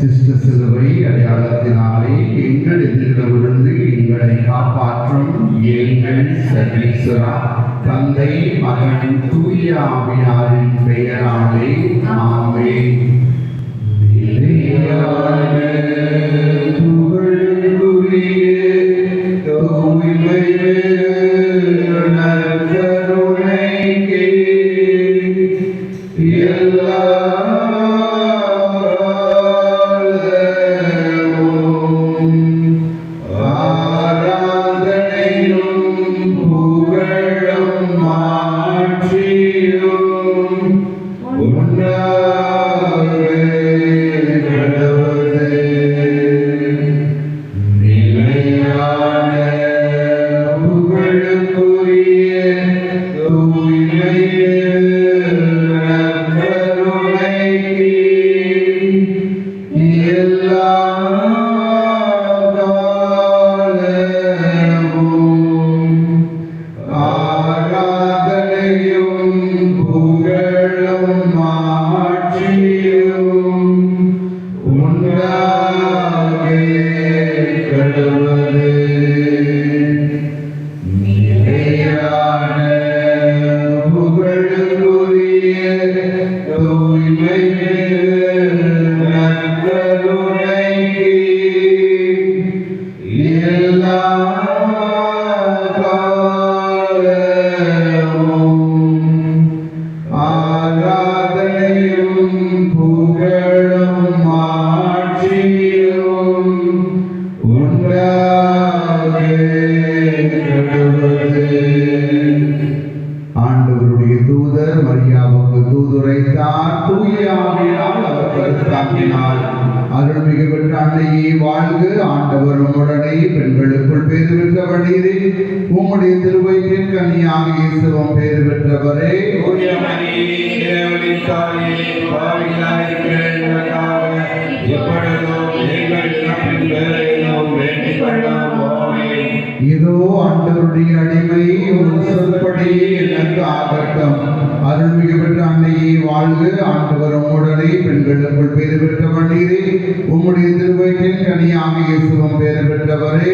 அச்சிஷ்ட சிலுவை அடையாளத்தினாலே எங்கள் எதிரிடமிருந்து எங்களை காப்பாற்றும் எங்கள் சர்வீஸ்வரா. தந்தை மகன் தூய ஆவியாரின் பெயராலே ஆமே Amen. கன்னியாக இயேசுவும் பேறு பெற்றவரே. இதோ ஆண்டவருடைய அடிமை ஒரு சொல்படி எனக்கு ஆகட்டும். அருள்மிகு பெற்ற அன்னையே வாழ்க ஆண்டவர் உம்முடனே பெண்களுக்குள் பேறு பெற்றவனீரே உம்முடைய திருவயிற்றின் கனியாக இயேசுவும் பேறு பெற்றவரே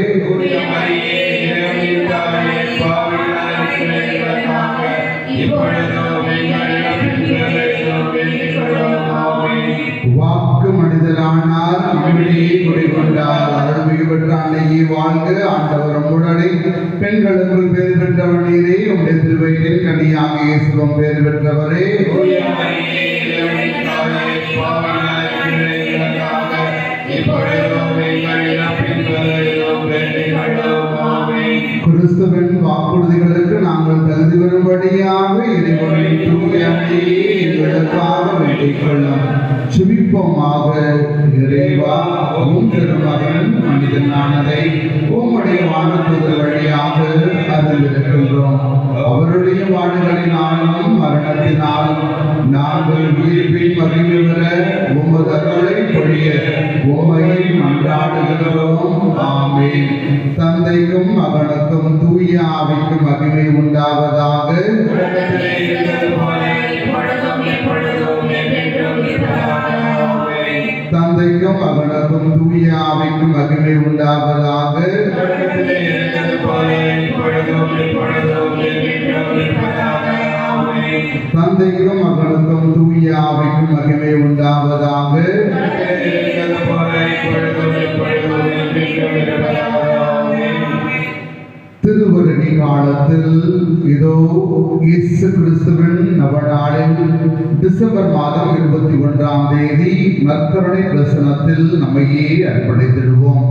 வாக்கு மனிதனானார் அம்பிடியை குடிகொண்டார். அருள்மிகு பெற்ற அன்னையை வாழ்க. ஆண்டவர் உம்முடனே பெண்களுக்குள் பேறு நீரே. உடைய திருவயிற்றின் கனியாக இயேசுவும் பேர் பெற்றவரே. தந்தைக்கும் மகனுக்கும் தூய ஆவிக்கும் மகிமை உண்டாவதாக. உலகத்திலே காலத்தில் இதோ இயேசு கிறிஸ்துவின் நவநாளில் டிசம்பர் மாதம் இருபத்தி ஒன்றாம் தேதி நற்கருணை பிரசனத்தில் நம்மையே அர்ப்பணித்திடுவோம்.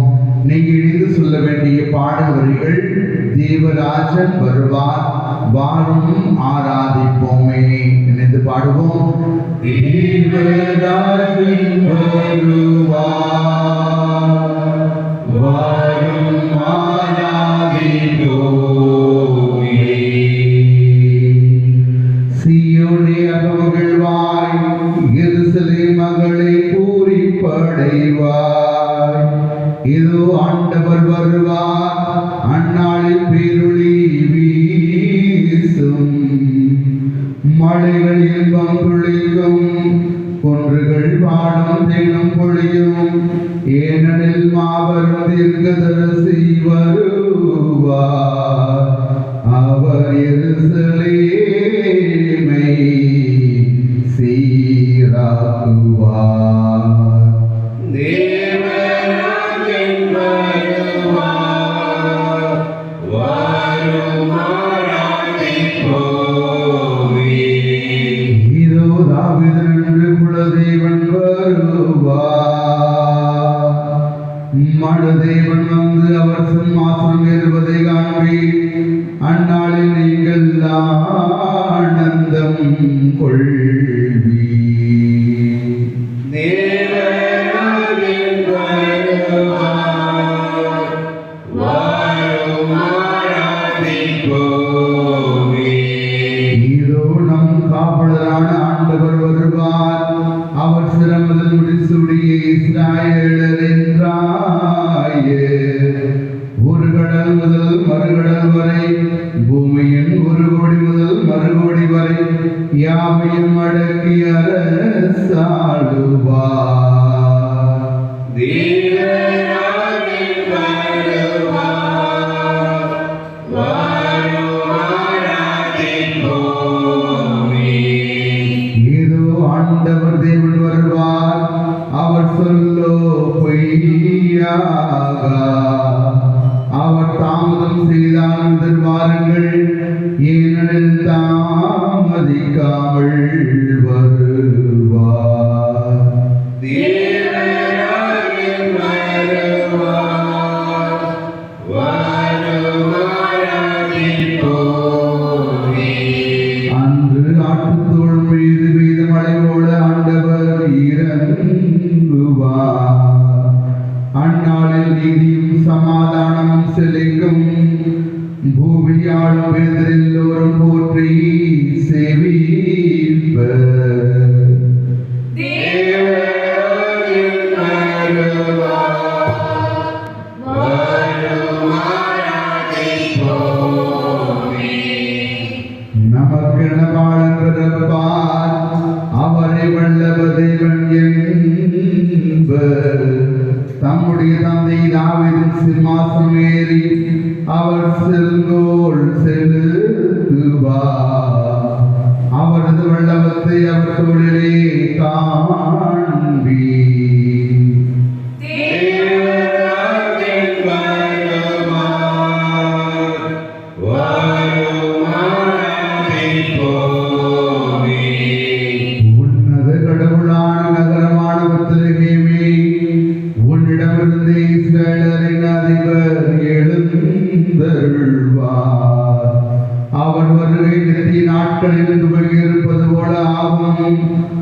நீங்க இணைந்து சொல்ல வேண்டிய பாடல் வரிகள் தேவராஜன் வருவார் வாழும் ஆராதிப்போமே. இணைந்து பாடுவோம். தேவராஜன் இதோ ஆண்டவர் வருவார் அந்நாளில் மனுதேவன் வந்து அவர் சிம்மாசனம் ஏறுவதை காண்பீர். அந்நாளில் நீங்கள் ஆனந்தம் கொள் ஆண்டவர் தேவன் வருவார். அவர் சொல்லோ பொய்யாக நாட்களில் துவங்கி இருப்பது போல ஆகும்.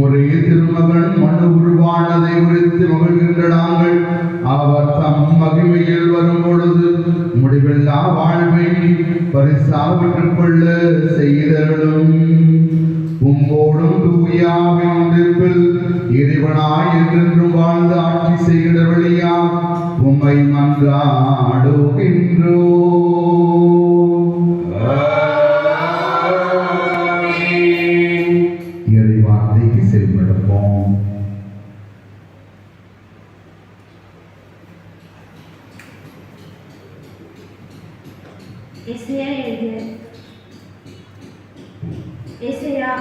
உம்முடைய திருமகன் மனு உருவானதை குறித்து மகிழ்கின்ற நாங்கள். அவர் தம் மகிமையில் வரும் பொழுது முடிவில்லா வாழ்வை பரிசாவிட்டுக் கொள்ள செய்தர்களும் உம்மோடும் தூயாவின் இருப்பில் இறைவனாய் என்றென்றும் வாழ்ந்து ஆட்சி செய்கிற வழியா உம்மை மன்றாடுகின்றோம். இசையா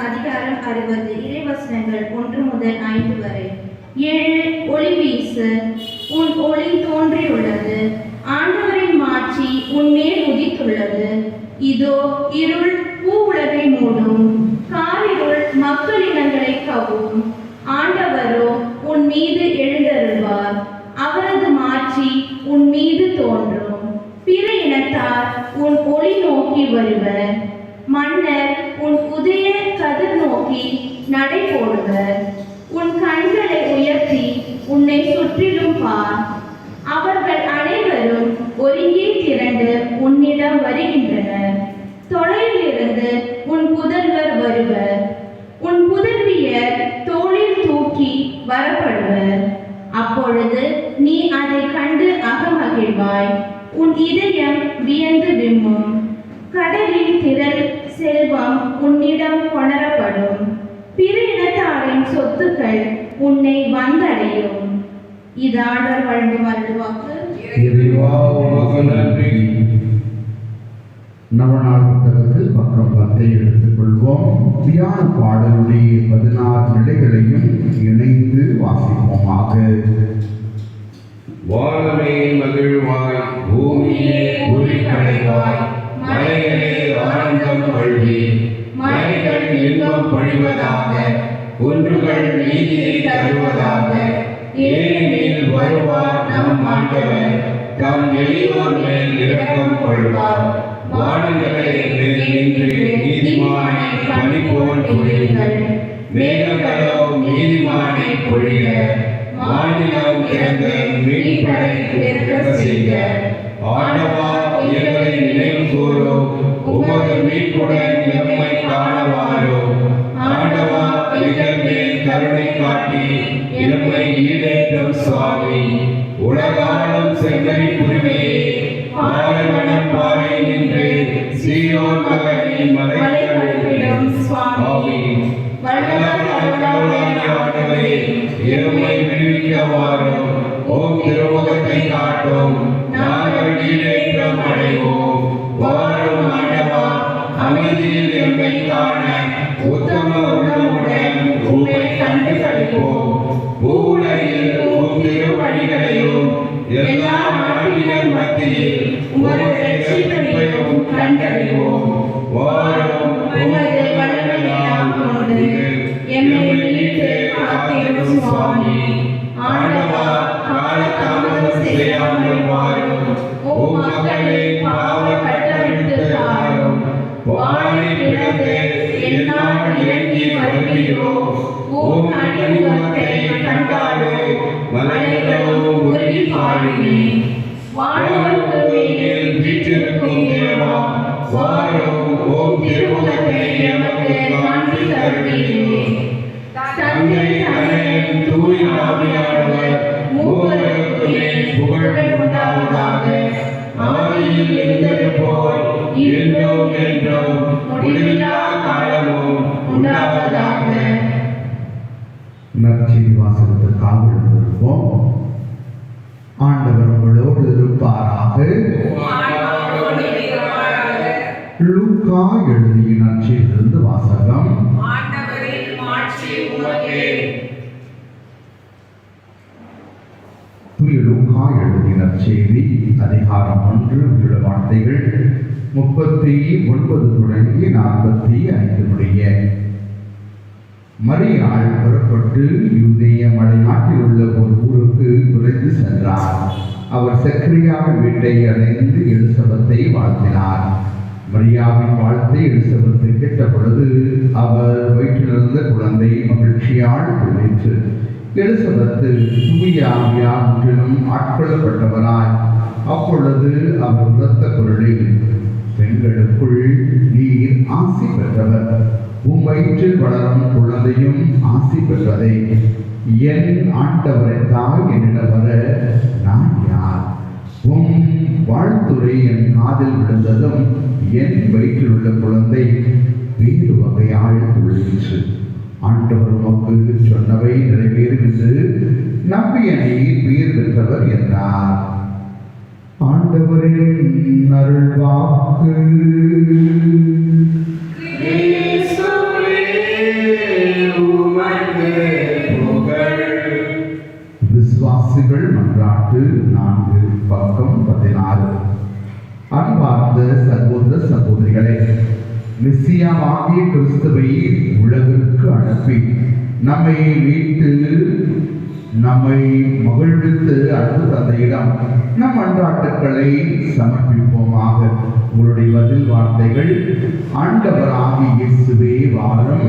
அதிகாரம் அறுபது. இறைவசனங்கள் ஒன்று முதல் ஐந்து வரை. ஏழு ஒளி வீசு. உன் ஒளி தோன்றியுள்ளது. ஆண்டவரின் மாற்றி உன் மேல் உதித்துள்ளது. இதோ இருள் பூ உலகை மூடும். காரிருள் மக்கள் இனங்களை கவும். ஆண்டவரோ உன் மீது வருவர். உன் புதல்வியர் தோளில் தூக்கி வரப்படுவர். அப்பொழுது நீ அதை கண்டு அகமகிழ்வாய். உன் இதயம் வியந்து விம்மும். கடலின் திரள் செல்வம் உன்னிடம் கொணரப்படும். பிற இனத்தாரின் சொத்துக்கள் உன்னை வந்தடையும். இதாடர் வழங்கும் அருள்வாக்கு இறைவா உமக்கு நன்றி. நவநாள் புத்தகத்தில் பக்கம் பத்தை எடுத்துக்கொள்வோம். தியான பாடலுடைய பதினாறு நிலைகளையும் இணைந்து வாசிப்போமாக. வானமே மகிழ்வாய் பூமியே உரிக்கடைவாய் மலைகளே ஆனந்தம் கொள்வி மலைகள் இன்பம் பொழிவதாக குன்றுகள் நீதியை தருவதாக ஏனெனில் வருவார் நம் ஆண்டவர் தம் எளியோர் மேல் இரக்கம் கொள்வார். வானங்களே மேல் நின்று நீதிமானை பனி போல் பொழியுங்கள். மேகங்களோ நீதிமானை பொழிய மாநிலம் திறந்து மீன்படை பெருக்க செய்க. ஆண்டவா எங்களை நினைவு கூறும் உமது மீட்புடன் எம்மை காணவாரோ ஆண்டவா எங்கள் மேல் கருணை காட்டி எம்மை ஈடேற்றும் சுவாமி. உலகாலும் செங்கரி புரிமையே நின்று சீயோன் மகனின் மலைகளிடம் சுவாமி. வல்லவராகிய எருமை விடுவிக்க ஓம் திருமுகத்தை காட்டும். நாங்கள் ஈடேற்றம் அடைவோம். வாரும் ஆண்டவா அமைதியில் எம்மை காண உத்தம உள்ளமுடன் உம்மை கண்டு கழிப்போம் பூலையில் எல்லா நாட்டினர் மத்தியில் Mary நற்செய்தி வாசகத்திற்காக இருப்போம் ஆண்டவர் உங்களோடு இருப்பாராக. லூக்கா எழுதிய நச்சியிலிருந்து வாசகம். ஆண்டவரின் மாட்சி உமக்கே அதிகாரம் ஒன்று உள்ள வார்த்தைகள் முப்பத்தி ஒன்பது தொடங்கி நாற்பத்தி ஐந்து முடிய மரியாள் புறப்பட்டு யூதேய மலைநாட்டில் உள்ள ஒரு ஊருக்கு குறைந்து சென்றார். அவர் சக்கரியாவின் வீட்டை அடைந்து எலிசபத்தை வாழ்த்தினார். மரியாவின் வாழ்த்தை எலிசபத்தை கேட்ட பொழுது அவர் வயிற்றிலிருந்த குழந்தை மகிழ்ச்சியால் துளிற்று எலிசபத்து தூய ஆவியார் முற்றிலும் ஆட்கொள்ளப்பட்டவராய் அப்பொழுது அவர் உரத்த குரலில் பெண்களுக்குள் நீர் ஆசி பெற்றவர். உம் வயிற்றில் வளரும் குழந்தையும் ஆசி பெற்றதை. என் ஆண்டவரின் தாய் என்னிடம் வர நான் யார்? உம் வாழ்த்துறை என் காதில் விழுந்ததும் என் வயிற்றில் உள்ள குழந்தை வேறு வகையால் துள்ளிற்று ஆண்டவர் உமக்கு சொன்னவை நிறைவேறும் என்று நம்பிய பேர் பெற்றவர் என்றார். ஆண்டவரின் அருள்வாக்கு. வாசிகள் மன்றாட்டு நான்கு பக்கம் பதினாறு. அன்பார்ந்த சகோதர சகோதரிகளே நிச்சயமாகிய கிறிஸ்துவை உலகிற்கு அனுப்பி நம்மை மீட்டு நம்மை மகிழ்வித்து அன்பு தந்தையிடம் நம் அன்றாட்டுக்களை சமர்ப்பிப்போமாக. உங்களுடைய பதில் வார்த்தைகள் ஆண்டவராகி இயேசுவே வாரம்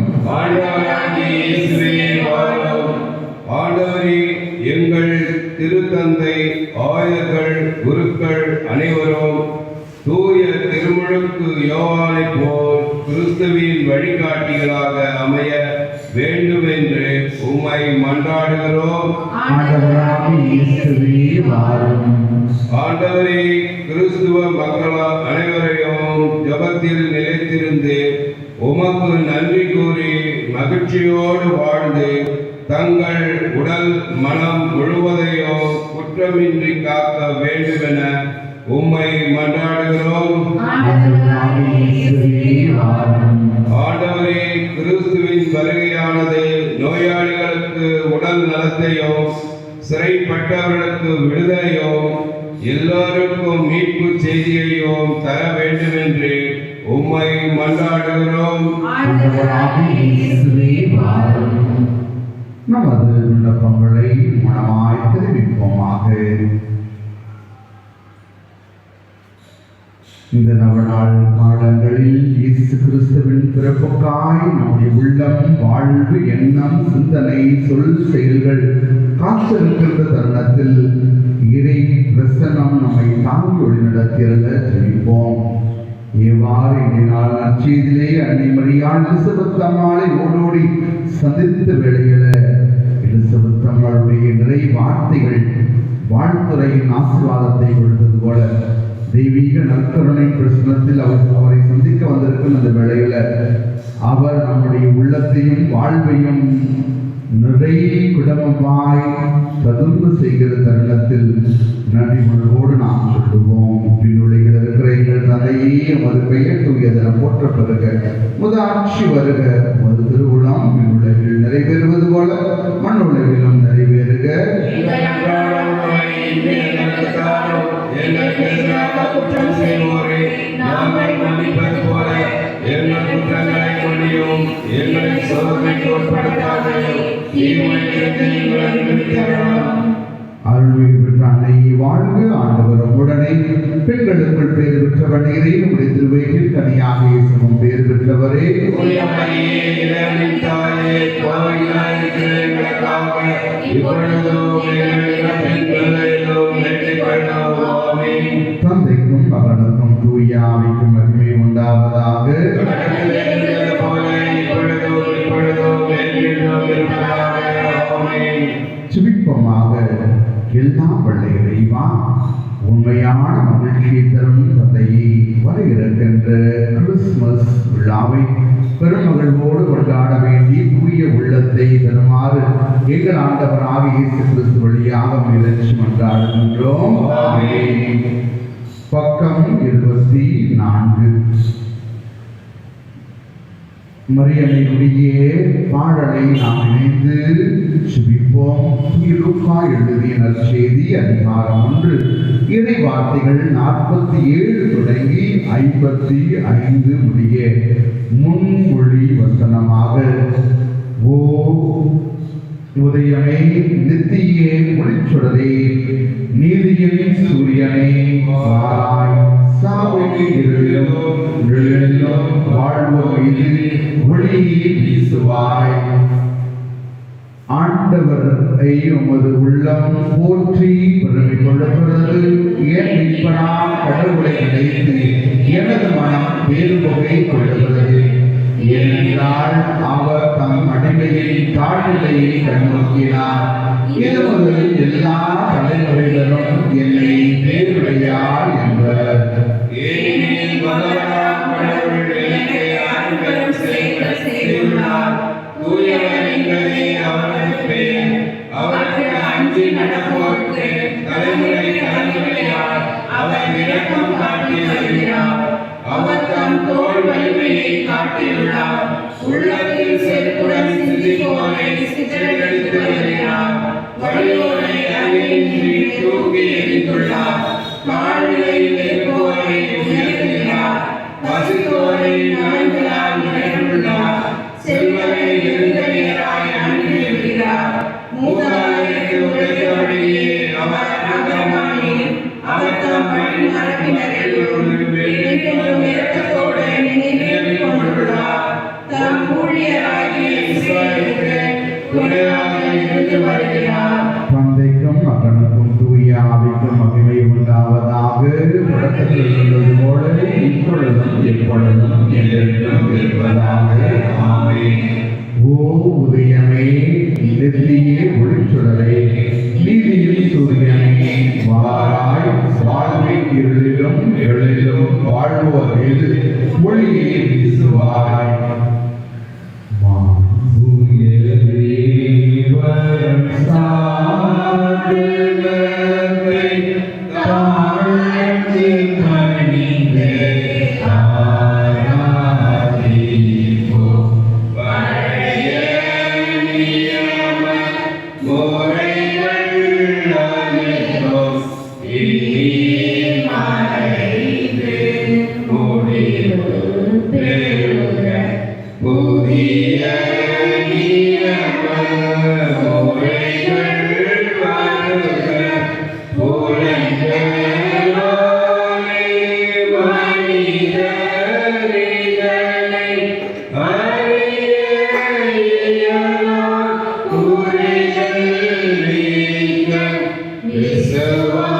எங்கள் திருத்தந்தை ஆயர்கள் குருக்கள் அனைவரும் தூய திருமுழுக்கு யோவானை போல் கிறிஸ்துவின் வழிகாட்டிகளாக அமைய வேண்டும் என்று உம்மை மன்றாடுகிறோம். ஆண்டவரே கிறிஸ்துவ மக்களா அனைவரையும் ஜபத்தில் நிலைத்திருந்து உமக்கு நன்றி கூறி மகிழ்ச்சியோடு வாழ்ந்து தங்கள் உடல் மனம் முழுவதையோ குற்றமின்றி காக்க வேண்டுமென உம்மை மன்றாடுகிறோம். ஆண்டவரே கிறிஸ்துவின் வருகையானது நோயாளிகளுக்கு உடல் நலத்தையோ சிறைப்பட்டவர்களுக்கு விடுதலையோ எல்லோருக்கும் மீட்பு செய்தியையும் தர வேண்டும் என்று உம்மை மன்றாடுகிறோம். இயேசுவே நமது விண்ணப்பங்களை மனமாய் தெரிவிப்போமாக. இந்த நவநாள் காலங்களில் இயேசு கிறிஸ்துவின் பிறப்புக்காய் நம்முடைய உள்ளம் வாழ்வு எண்ணம் சிந்தனை சொல் செயல்கள் காத்திருக்கின்ற தருணத்தில் இறை பிரசனம் நம்மை தாங்கி வழிநடத்தியல்ல ஜெபிப்போம் எவ்வாறு இன்றைய நற்செய்திலே அன்னை மரியாள் எலிசபெத் அம்மாளை ஓடோடி சந்தித்த வேளையில அவர்களுடைய நிறைய நிறை வார்த்தைகள் வாழ்த்துறையின் ஆசீர்வாதத்தை கொடுத்தது போல தெய்வீக நற்கருணை பிரசனத்தில் அவர் அவரை சந்திக்க வந்திருக்கும் அந்த வேளையில அவர் நம்முடைய உள்ளத்தையும் வாழ்வையும் நிறைய குடமமாய் ததும்பு செய்கிற தருணத்தில் நன்றி உணர்வோடு நாம் சொல்லுவோம். பின்னுலைகள் இருக்கிற எங்கள் தந்தையே உமது பெயர் தூயதன போற்ற பெறுக முத ஆட்சி வருக மது திருவிழாம் பின்னுலகில் நிறைவேறுவது போல மண் உலகிலும் இருந்தது தந்தைக்கும் இப்பொழுதும் தூய என்றென்றும் மகிமை உண்டாவதாக. சுபிப்பமாக எல்லா பிள்ளைகளையும் பெருமகிழ்வோடு கொண்டாட வேண்டி புதிய உள்ளத்தை தருமாறு எங்கள் ஆண்டவராக இயேசு கிறிஸ்து வழியாக முயற்சி கொண்டாடுகின்றோம் பக்கம் இருபத்தி நான்கு. மரியனையுடைய பாடலை நாம் இணைந்து சுபிப்போம். லூக்கா எழுதிய நற்செய்தி அதிகாரம் ஒன்று. இறை வார்த்தைகள் நாற்பத்தி ஏழு தொடங்கி ஐம்பத்தி ஐந்து முடிய முன்மொழி வசனமாக ஓ உதயமே நித்தியே ஒளிச்சுடரே நீதியின் சூரியனே வாராய் சாவின் இருளிலும் நிழலிலும் வாழ்வோம் ஒளியை வீசுவாய். ஆண்டவரை உமது உள்ளம் போற்றி பெருமை கொள்ளுகிறது. ஏன் இப்பனாம் கடவுளை நினைத்து எனது மனம் வேறுபகை கொள்ளுகிறது. ஏனென்றால் அவர் தம் அடிமையை தாழ்நிலையை கண்ணோக்கினார் இது எல்லா தலைமுறையினரும் என்னை பேருடையார் என்பர். Yes, the one.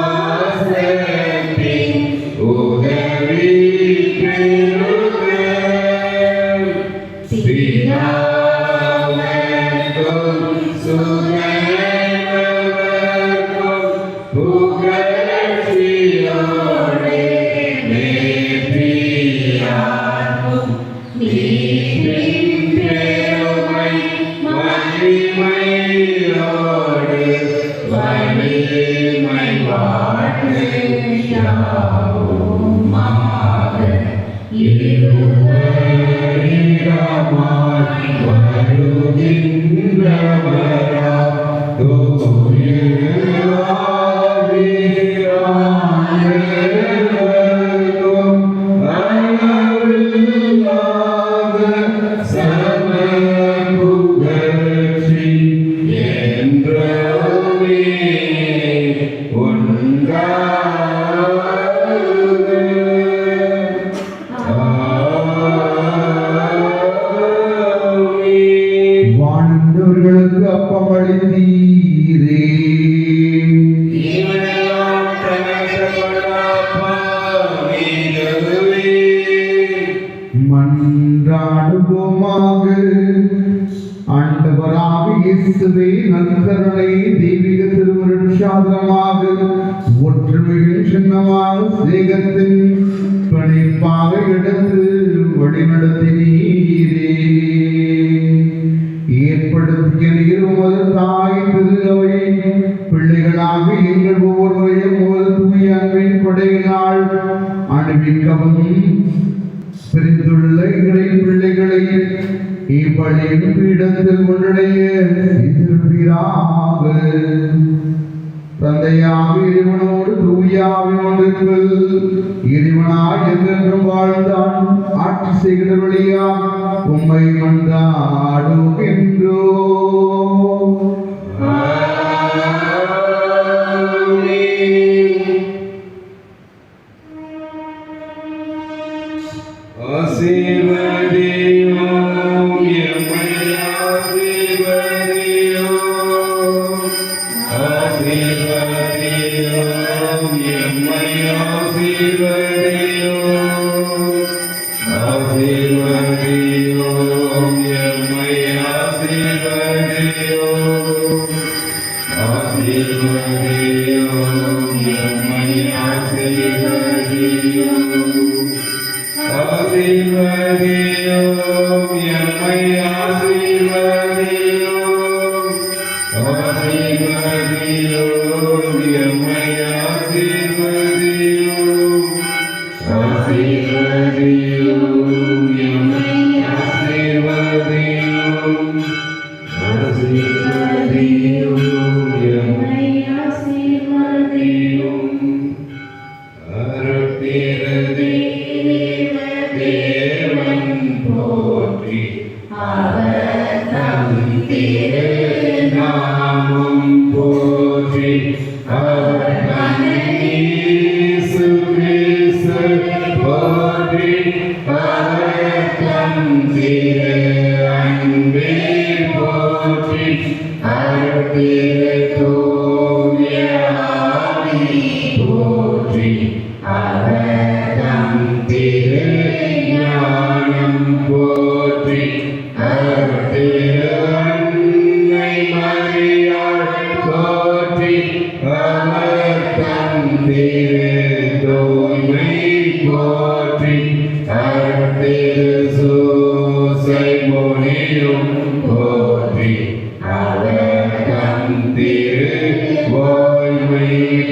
தாய் திருகவை பிள்ளைகளாக எங்கள் ஒவ்வொருவரையும் ஒரு தூய அன்பின் கொடையினால் அனுபவிக்கவும் பிரிந்துள்ள இறை பிள்ளைகளை இப்பள்ளியின் பீடத்தில் ஒன்றடைய தந்தையாக இறைவனோடு தூயாவின் ஒன்றிற்குள் இறைவனாய் வாழ்ந்தான். ஆட்சி செய்கிறவழியா Tere.